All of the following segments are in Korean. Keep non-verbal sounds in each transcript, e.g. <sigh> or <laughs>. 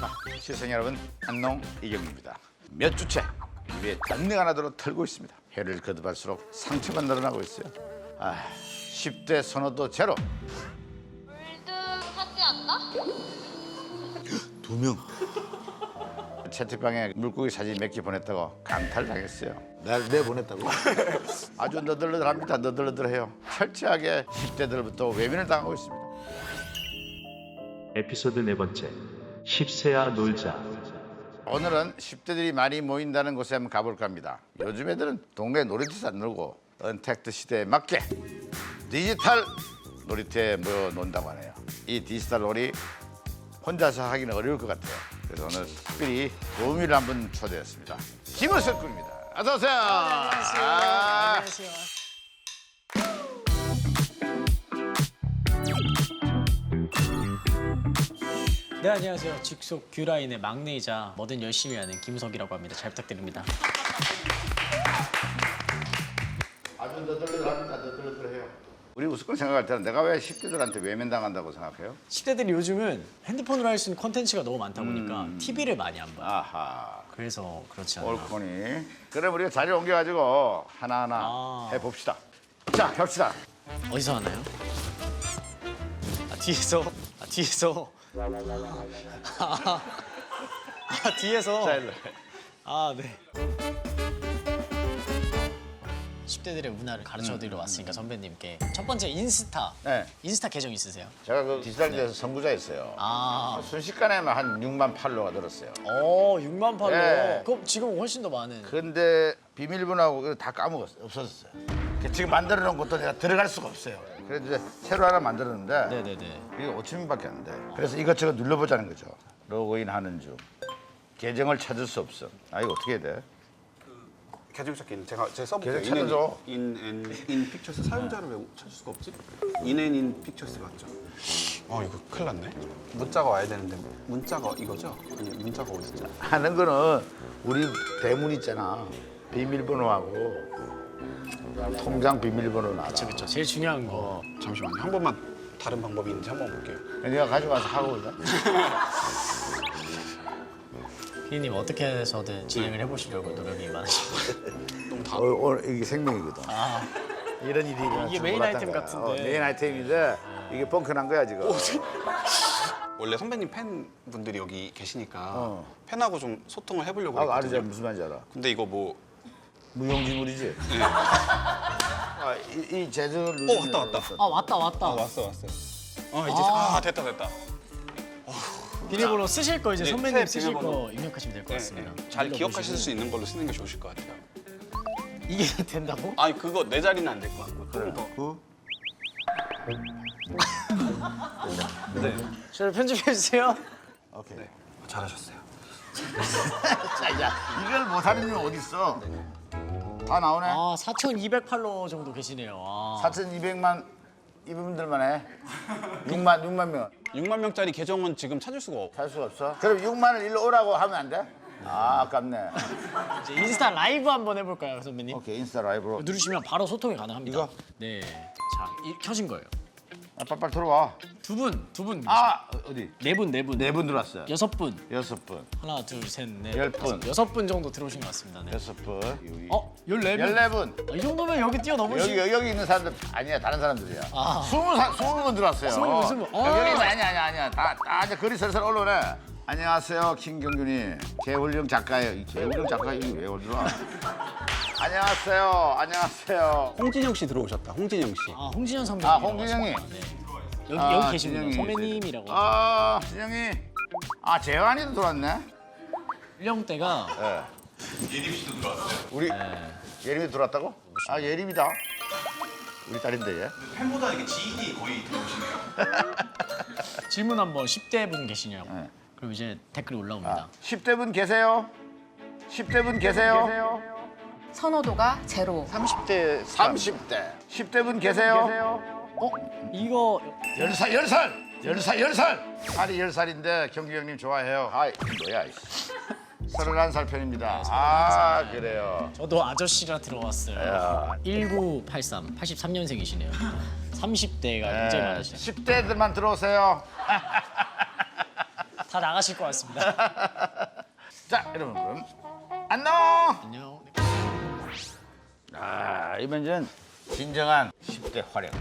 자, 시청 여러분 안녕 이경입니다. 몇 주째 입에 단내가 나도록 털고 있습니다. 해를 거듭할수록 상처가 늘어나고 있어요. 아, 10대 선호도 제로. 골드 하지 않나? <gasps> 두 명. 채팅방에 물고기 사진 몇 개 보냈다고 강탈당했어요. 날 내보냈다고? <laughs> 아주 너덜너덜합니다. 너덜너덜해요. 철저하게 10대들부터 외면을 당하고 있습니다. 에피소드 네 번째 10세야 놀자 오늘은 10대들이 많이 모인다는 곳에 한번 가볼까 합니다. 요즘 애들은 동네 놀이터에서 안 놀고 언택트 시대에 맞게 디지털 놀이터에 모여 논다고 하네요. 이 디지털 놀이 혼자서 하기는 어려울 것 같아요. 그래서 오늘 특별히 도우미를 한 분 초대했습니다. 김은석 군입니다. 어서 오세요. 아, 네 안녕하세요. 직속 규라인의 막내이자 뭐든 열심히 하는 김석이라고 합니다. 잘 부탁드립니다. 아주 너덜너덜합니다. 너덜너덜해요. 우리 우스꽝 생각할 때는 내가 왜 10대들한테 외면당한다고 생각해요? 10대들이 요즘은 핸드폰으로 할 수 있는 콘텐츠가 너무 많다 보니까 TV를 많이 안 봐요. 아하. 그래서 그렇지 않나. 옳거니. 그럼 우리가 자리 옮겨가지고 하나하나 아. 해봅시다. 자, 겹시다. 어디서 하나요? 아 뒤에서 아 뒤에서 아, 아 뒤에서 자, 일로. 아 네. 10대들의 문화를 가르쳐드리러 왔으니까 선배님께 첫 번째 인스타 네. 인스타 계정 있으세요? 제가 그 디지털에서 선구자였어요. 아, 순식간에만 한 6만 팔로가 들었어요. 어 6만 팔로. 네. 그럼 지금 훨씬 더 많은. 근데 비밀번호하고 그거 다 까먹었어요. 없어졌어요. 그 지금 만들어 놓은 것도 내가 들어갈 수가 없어요. 그래서 이제 새로 하나 만들었는데 네네네. 이게 5천 명밖에 안 돼. 그래서 이것저것 눌러보자는 거죠. 로그인 하는 중. 계정을 찾을 수 없어. 아 이거 어떻게 해야 돼? 계정 찾기는 제가 제가 써볼게요. 계정 찾아줘. 인앤인 인 픽처스 사용자를 왜 찾을 수가 없지? 인앤인 픽처스 맞죠? 어 이거 큰일 났네. 문자가 와야 되는데 문자가 이거죠? 아니 문자가 어디 있지? 하는 거는 우리 대문 있잖아. 비밀번호하고 통장 비밀번호 나라. 그렇죠 그렇죠. 제일 중요한 거. 잠시만요. 한 번만 다른 방법이 있는지 한 번 볼게요. 내가 가져가서 하고 있다. <laughs> 피디님 어떻게 해서든 진행을 해보시려고 노력이 많으신 거 <laughs> 어, 오늘 이게 생명이거든. 아, 이런 일이 일어날 이게 줄 메인 몰랐던 아이템 거야. 같은데. 어, 메인 아이템인데 이게 뻥크난 거야 지금. <laughs> 원래 선배님 팬분들이 여기 계시니까 어. 팬하고 좀 소통을 해보려고 아, 했거든요. 무슨 말인지 알아. 근데 이거 뭐 무용지물이지. 아, 이, 이 제주를 어, 왔다, 왔다. 아 왔다 왔다. 왔어 왔어. 어 이제 아, 됐다 됐다. 비밀번호 쓰실 거 이제 네, 선배님 새 쓰실 비밀번호. 거 입력하시면 될 것 네, 같습니다. 네. 잘. 기억하실 수 있는 걸로 쓰는 게 좋으실 것 같아요. 이게 <laughs> 된다고? 아니 그거 내 자리는 안 될 것 같고 조금 더. 네. 저를 편집해 주세요. 오케이. 네. 잘하셨어요. <laughs> 자, 야, 이걸 못하는 놈 어디 있어? 다 나오네. 아 4,208로 정도 계시네요. 아. 4,200만 이분들만 해. 6만 6만 명. 6만 명짜리 계정은 지금 찾을 수가 없. 살 수가 없어? 그럼 6만을 일로 오라고 하면 안 돼? 아, 아깝네. 이제 인스타 라이브 한번 해볼까요, 선배님? 오케이, 인스타 라이브로. 누르시면 바로 소통이 가능합니다. 이거? 네. 자, 이, 켜진 거예요. 아, 빨빨 들어와. 두 분, 두 분. 아, 어디? 네 분, 네 분. 네 분 들어왔어요. 여섯 분. 여섯 분. 하나, 둘, 셋, 넷. 열 분. 다섯, 여섯 분 정도 들어오신 것 같습니다. 네. 여섯 분. 어, 열네 분. 열네 분. 아, 이 정도면 여기 뛰어넘으시. 여기 여기 있는 사람들 아니야 다른 사람들이야. 아. 스물 사 스물 분 들어왔어요. 스물 분, 스물 분. 여기 아. 있는 아니야 아니야 아니야 다다 이제 글이 슬슬 올라오네. 안녕하세요 김경준이 개울령 작가예요. 이 개울령 작가 이게 왜 올라와? 안녕하세요 안녕하세요. 홍진영 씨 들어오셨다. 홍진영 씨. 아, 홍진영 선배님. 아, 홍진영이. 네. 여기 아, 여기. 진영이 선배님이라고. 아 진영이 아 재환이도 들어왔네. 연령대가 예. 예림 씨도 들어왔어요. 우리 예림이 들어왔다고? 아 예림이다. 우리 딸인데 얘. <laughs> 질문 한번 10대 분 계시냐고. 네. 그럼 이제 댓글이 올라옵니다. 10대 분 계세요? 10대 분 계세요? 선호도가 제로. 30대 30대 10대 분 계세요? 어? 이거 10살 10살 10살 10살 살이 10살인데 경규 형님 좋아해요 아 뭐야 이 씨. 31살 편입니다 아 그래요 저도 아저씨라 들어왔어요. 야. 1983, 83년생이시네요. 30대가 굉장히 많으시네요. 10대들만 들어오세요 다 나가실 것 같습니다. <laughs> 자, 여러분 안녕. 안녕. 아, 이번엔 진정한 10대 활약.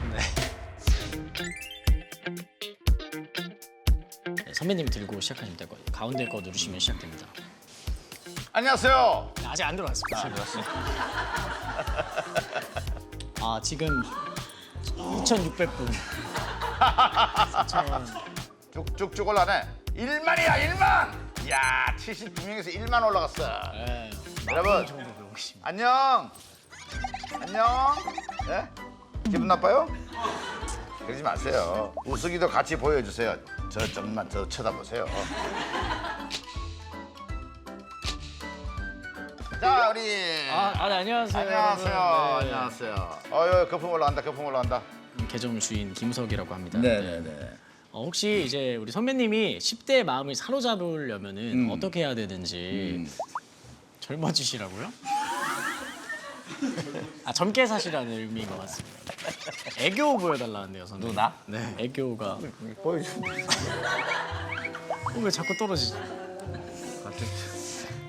네, 선배님 들고 시작하시면 될 거예요. 가운데 거 누르시면 시작됩니다. 안녕하세요. 네, 아직 안 들어왔습니다. 아 <laughs> 지금 2,600분. 4,000. 쭉쭉쭉 올라네. 1만이야, 1만. 야, 72명에서 1만 올라갔어. 네, 여러분. 안녕. 안녕. 예? 기분 나빠요? 그러지 마세요. 우승이도 같이 보여주세요. 저 좀만 더 쳐다보세요. 자, 우리. 아, 아 네, 안녕하세요. 안녕하세요. 여러분. 네. 안녕하세요. 어유 거품 올라간다. 거품 올라간다. 계정 주인 김석이라고 합니다. 네네네. 어, 혹시 이제 우리 선배님이 10대의 마음을 사로잡으려면은 음. 어떻게 해야 되는지 젊어지시라고요? 아 젊게 사시라는 의미인 것 같습니다. 애교 보여달라는데요, 선배님. 누나? 네, 애교가. 보여줘. 어, 왜 자꾸 떨어지지?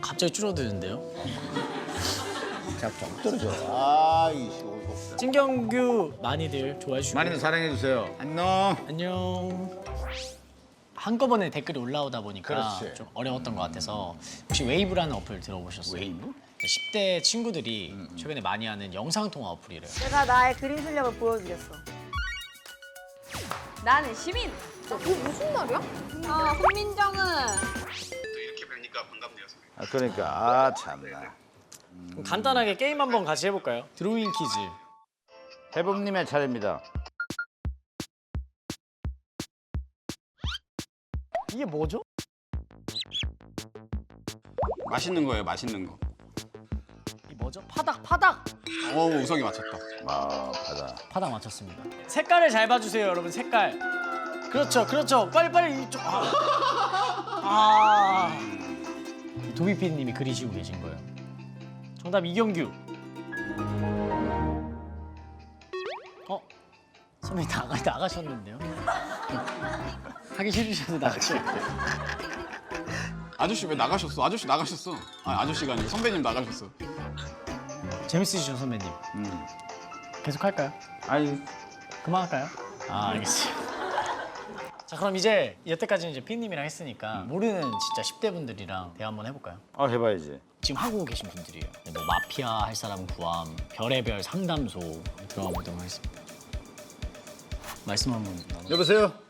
갑자기 줄어드는데요? 자꾸 떨어져. 아이씨. 어이없다. 찐경규 많이들 좋아해 주시고 많이들 사랑해 주세요. 안녕. 안녕. 한꺼번에 댓글이 올라오다 보니까 그렇지. 좀 어려웠던 것 같아서 혹시 웨이브라는 어플 들어보셨어요? 웨이브? 10대 친구들이 최근에 많이 하는 영상 통화 어플이래요. 내가 나의 그림 실력을 보여주겠어. 나는 시민. 어, 무슨 말이야? 아, 훈민정은 아, 그러니까 아 참나. 그럼 간단하게 게임 한번 같이 해볼까요? 드로잉 퀴즈. 해범님의 차례입니다. 이게 뭐죠? 맛있는 거예요, 맛있는 거. 이 뭐죠? 파닥 파닥. 어, 우석이 맞췄다. 아 바다. 파닥 맞췄습니다. 색깔을 잘 봐주세요, 여러분. 색깔. 그렇죠, 그렇죠. 빨리 빨리 이쪽. 아. 아. 도비피디님이 그리시고 계신 거예요. 정답 이경규. 어? 선배님 나가 나가셨는데요? <laughs> 하기 싫으셔서 나가셨어요. <laughs> 아저씨 왜 나가셨어? 아저씨 나가셨어. 아, 아저씨가 아니고 선배님 나가셨어. 재밌으시죠, 선배님? 음. 계속 할까요? 아니 그만할까요? 아 알겠어요. 자 그럼 이제 여태까지 이제 피디님이랑 했으니까 모르는 진짜 10대 분들이랑 대화 한번 해볼까요? 아 해봐야지. 지금 하고 계신 분들이에요. 네, 뭐 마피아 할 사람 구함, 별의별 상담소 들어가 보도록 하겠습니다. 말씀 한번 나눠. 여보세요.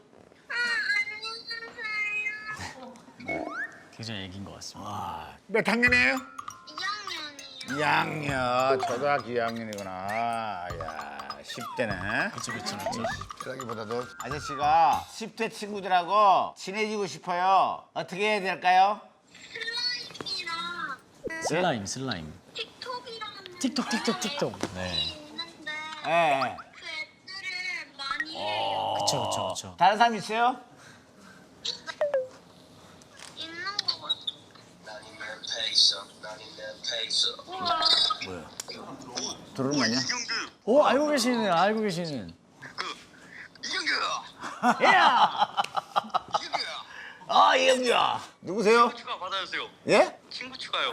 굉장히 애기인 것 같습니다. 몇 학년이에요? 2학년이요. 2학년. 초등학교 2학년이구나. 야 10대네. 그렇죠, 그렇죠, 그렇죠. 그러기보다도 아저씨가 10대 친구들하고 친해지고 싶어요. 어떻게 해야 될까요? 슬라임이랑 슬라임, 슬라임. 틱톡이랑 틱톡, 틱톡, 틱톡. 네. 있는데 예. 네. 그 애들을 많이 해요. 그렇죠, 그렇죠, 그렇죠. 다른 사람 있어요? 있는 거 같아. 들어오는 거 아니야? 오 알고 계시는, 알고 계시는. 아 이경규야. 누구세요? 추가 받아주세요. 예? 친구 추가요.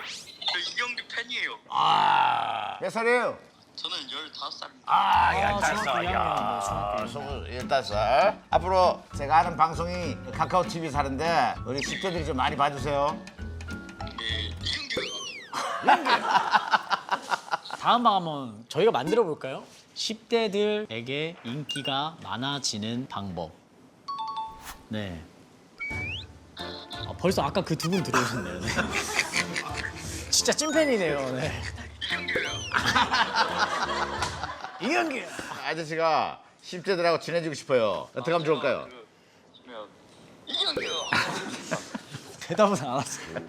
저 이경규 팬이에요. 아. 몇 살이에요? 저는 15살입니다. 아, 아, 열다섯. 중학교 야, 스무 열다섯 살. 앞으로 제가 하는 방송이 카카오 TV 사는데 우리 10대들이 좀 많이 봐주세요. 예, 이경규. <laughs> 다음 방 한번 저희가 만들어 볼까요? 10대들에게 인기가 많아지는 방법. 네. 아, 벌써 아까 그 두 분 들어오셨네요. 네. <laughs> 진짜 찐팬이네요. 네. <laughs> 이경규. 아저씨가 10대들하고 친해지고 싶어요. 어떻게 하면 좋을까요? 이경규. 대답은 안 하세요.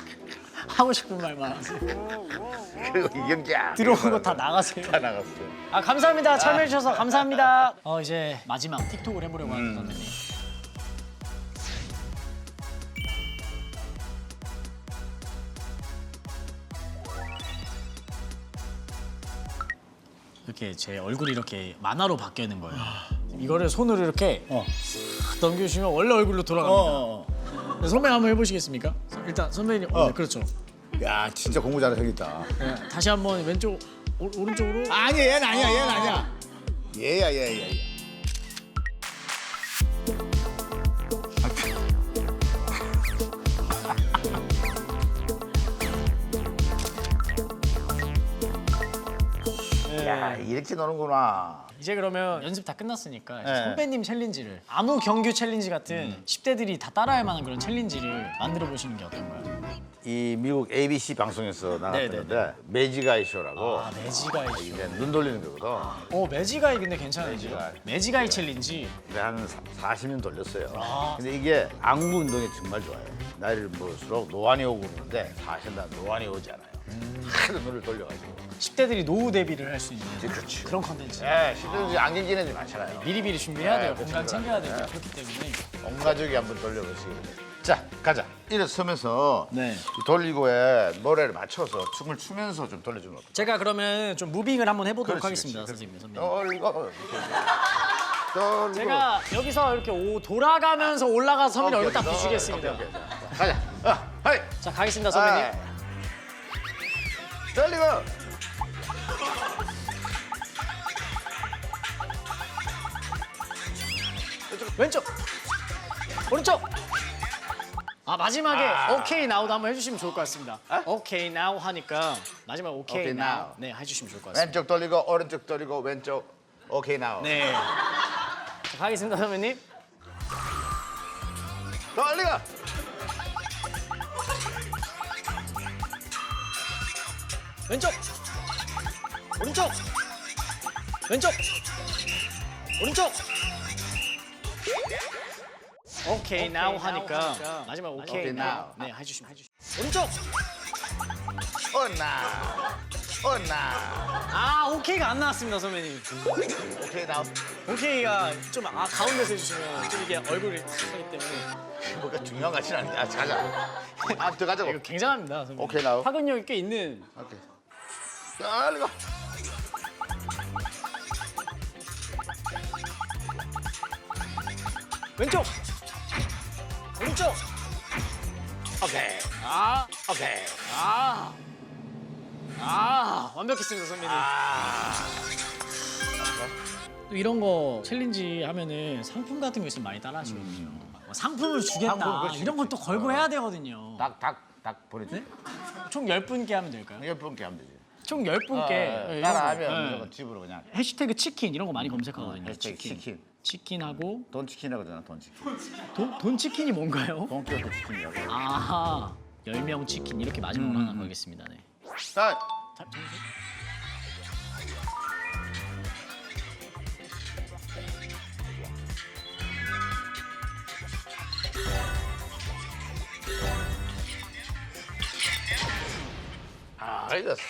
하고 싶은 말만 하세요. <laughs> 그리고 이경규야. 들어온 거 다 나가세요. 다 나갔어. 아 감사합니다. 참여해 주셔서 감사합니다. 어 이제 마지막 틱톡을 해보려고 하는 선배님. 이렇게 제 얼굴이 이렇게 만화로 바뀌어 있는 거예요. 이거를 손으로 이렇게 쓱 넘겨주시면 원래 얼굴로 돌아갑니다. 어. 네, 선배 한번 해보시겠습니까? 일단 선배님, 어, 네, 그렇죠. 야 진짜 공부 있다. 네, 다시 한번 왼쪽, 오, 오른쪽으로. 아니 얘는 아니야 얘는 아니야. 얘야 얘야 얘야. 야 이렇게 노는구나. 이제 그러면 연습 다 끝났으니까 이제 네. 선배님 챌린지를 아무 경규 챌린지 같은 10대들이 다 따라할 만한 그런 챌린지를 만들어 보시는 게 어떤가요? 이 미국 ABC 방송에서 네네네. 나갔는데 매지가이 쇼라고 아 매지가이 쇼. 이게 눈 돌리는 거거든. 어 매지가이 근데 괜찮아요. 매지가이. 매지가이 챌린지. 근데 한 사- 40년 돌렸어요. 아. 근데 이게 안구 운동이 정말 좋아요. 나이를 먹을수록 노안이 오고 그러는데 사실 난 노안이 오지 않아요. 음. 하도 눈을 돌려가지고. 10대들이 노후 대비를 할 수 있는 그렇지. 그런 컨텐츠. 예, 시들지 안경 끼는 애들 많잖아요. 미리미리 준비해야 돼요. 네, 건강 그렇죠. 챙겨야 되고 네. 그렇기 때문에. 온 가족이 한번 돌려보시기 바랍니다. 자, 가자. 일어서면서 네. 이 돌리고에 노래를 맞춰서 춤을 추면서 좀 돌려주면 어떨까요? 제가 그러면 좀 무빙을 한번 해보도록 그렇지, 하겠습니다, 그렇지. 선생님. 선배님. 돌리고 돌리고 제가 여기서 이렇게 오, 돌아가면서 올라가서 선배님 얼굴 딱 오케이, 비추겠습니다. 오케이, 오케이. 자, 가자. 어, 하이. 자 가겠습니다, 선배님. 아이. 돌리고 왼쪽, 오른쪽. 아 마지막에 오케이 나우도 한번 해주시면 좋을 것 같습니다. 오케이 나우 하니까 마지막 오케이 나우 now. 네 해주시면 좋을 것 같습니다. 왼쪽 돌리고 오른쪽 돌리고 왼쪽 오케이 나오. 네. 자, 가겠습니다, 선배님. 돌리고 왼쪽, 오른쪽, 왼쪽, 오른쪽. 오케이 나우 하니까 마지막 오케이 나우 now. 네 해주시면 해주시면 오른쪽. 온나 온나 아 오케이가 안 나왔습니다, 선배님. 오케이 나오. 오케이가 좀 아, 가운데서 해주시면 좀 이게 얼굴이 하기 때문에 뭐가 중요한 것 같지는 않은데. 아, 가자. 아, 들어가자고. 이거 굉장합니다, 선배님. 오케이, 나우. 파급력이 꽤 있는 오케이. 돌리고 왼쪽, 오른쪽. 오케이 아, 오케이. 아, 아 완벽했습니다, 선배님. 또 이런 거 챌린지 하면은 상품 같은 거 있으면 많이 따라하시거든요. 뭐 상품을 주겠다 상품, 그렇지, 이런 건또 그렇지. 걸고 해야 되거든요. 닭 닭 닭 보내지. 총 10분께 하면 될까요? 열 분께 하면 되지. 총 10분께 어, 따라하면 무조건 집으로 그냥 해시태그 치킨 이런 거 많이 검색하거든요. 해시태그 치킨. 치킨하고 돈 치킨이라고 하잖아 돈 치킨. 돈, 돈 치킨이 뭔가요? 돈 키워서 치킨이라고. 아하 10명 치킨 이렇게 마지막으로 하나 걸겠습니다. 네. 자, 자, 잠시만요. 아, 알겠어.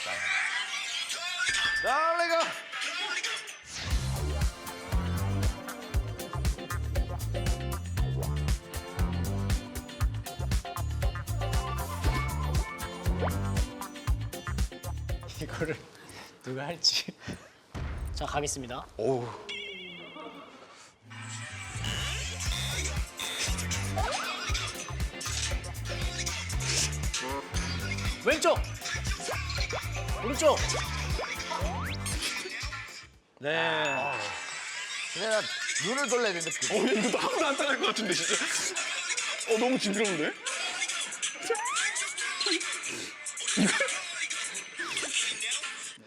돌리고. 이거를 누가 할지. 자 가겠습니다. 오. 왼쪽 오른쪽. 네. 근데 나 눈을 돌려야 되는데 그 어, 이거 아무도 안 따라할 것 같은데 진짜. 어 너무 징그러운데?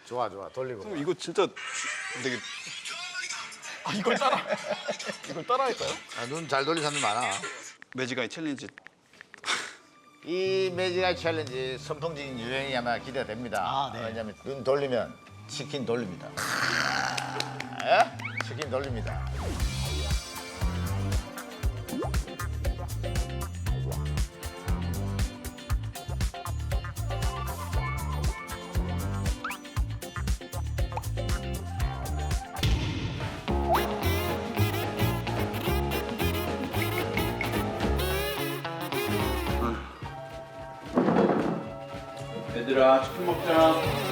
좋아 좋아 돌리고. 어, 이거 진짜 되게. 아 이걸 따라. 이걸 따라 할까요? 아, 눈잘 돌리는 사람들 많아. 매지가이 챌린지. 이 매지가 챌린지 선풍적인 유행이 아마 기대가 됩니다. 아, 네. 왜냐하면 눈 돌리면 치킨 돌립니다. 예? 치킨 돌립니다. 얘들아 치킨 먹자.